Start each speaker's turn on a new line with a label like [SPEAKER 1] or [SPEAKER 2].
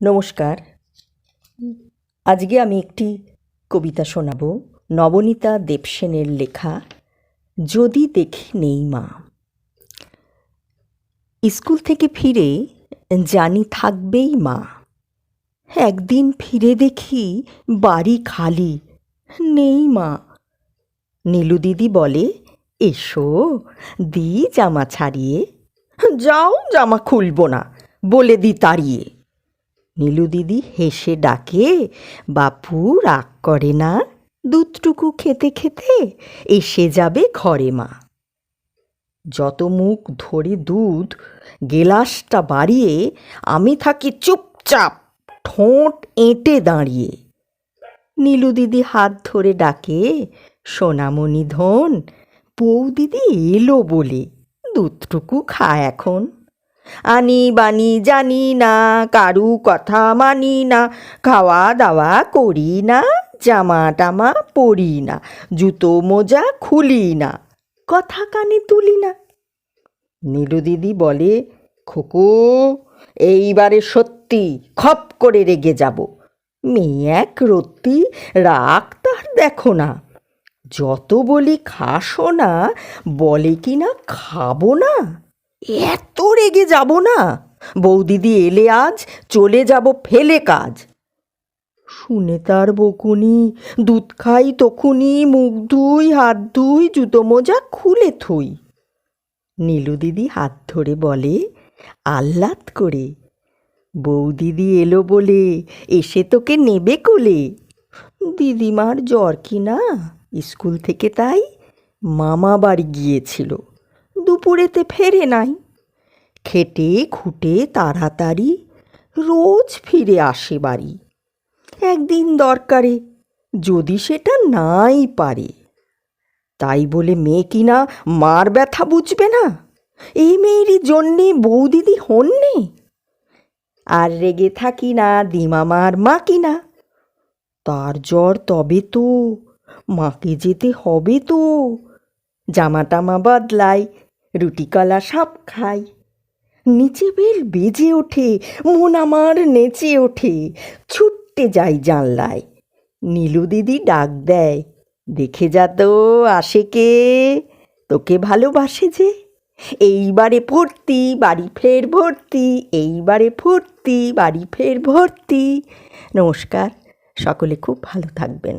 [SPEAKER 1] নমস্কার। আজকে আমি একটি কবিতা শোনাব, নবনীতা দেবসেনের লেখা, যদি দেখি নেই মা। স্কুল থেকে ফিরে জানি থাকবেই মা। একদিন ফিরে দেখি বাড়ি খালি নেই মা। নীলু দিদি বলে, এসো, দি জামা ছাড়িয়ে, যাও জামা খুলবো না, বলে দি তাড়িয়ে। নীলু দিদি হেসে ডাকে, বাপু, রাগ করে না। দুধটুকু খেতে খেতে এসে যাবে ঘরে মা। যত মুখ ধরে দুধ, গেলাসটা বাড়িয়ে আমি থাকি চুপচাপ, ঠোঁট এঁটে দাঁড়িয়ে। নীলু দিদি হাত ধরে ডাকে, সোনামণি ধন, বউ দিদি এলো বলে, দুধটুকু খা এখন। আনি বানি জানি না, কারু কথা মানি না, খাওয়া দাওয়া করি না, জামা টামা পরি না, জুতো মোজা খুলি না, কথা কানে তুলি না। নীলু দিদি বলে, খোকো, এইবারে সত্যি খপ করে রেগে যাব। মেয়ে এক রত্তি, রাগ তার দেখো না। যত বলি খাসো না, বলে কি না খাব না। এত রেগে যাব না? বৌদিদি এলে আজ, চলে যাব ফেলে কাজ। শুনে তার বকুনি, দুধ খাই তখুনি, মুখ ধুই, হাত ধুই, জুতো মোজা খুলে থুই। নীলু দিদি হাত ধরে বলে, আহ্লাদ করে। বৌদিদি এলো বলে, এসে তোকে নেবে কোলে। দিদিমার জ্বর কি না? স্কুল থেকে তাই মামা বাড়ি গিয়েছিল। দুপুরেতে ফেরে নাই। খেটে খুঁটে তাড়াতাড়ি রোজ ফিরে আসে বাড়ি। একদিন দরকারে, যদি সেটা নাই পারে। তাই বলে মেয়ে কিনা মার ব্যথা বুঝবে না? এই মেয়েরই জন্যে বৌদিদি হননি আর রেগে থাকি না দিমামার মা কিনা তার জ্বর তবে তো, মাকে যেতে হবে তো। জামা টামা বদলাই রুটি কলা সব খাই। নিচে বেল বেজে ওঠে, মন আমার নেচে ওঠে ছুটতে যাই জানলায়। নীলু দিদি ডাক দেয়, দেখে যা তো আসে কে তোকে ভালোবাসে যে। এইবারে ফুর্তি, বাড়ি ফের ভর্তি, এইবারে ফুর্তি, বাড়ি ফের ভর্তি। নমস্কার, সকলে খুব ভালো থাকবেন।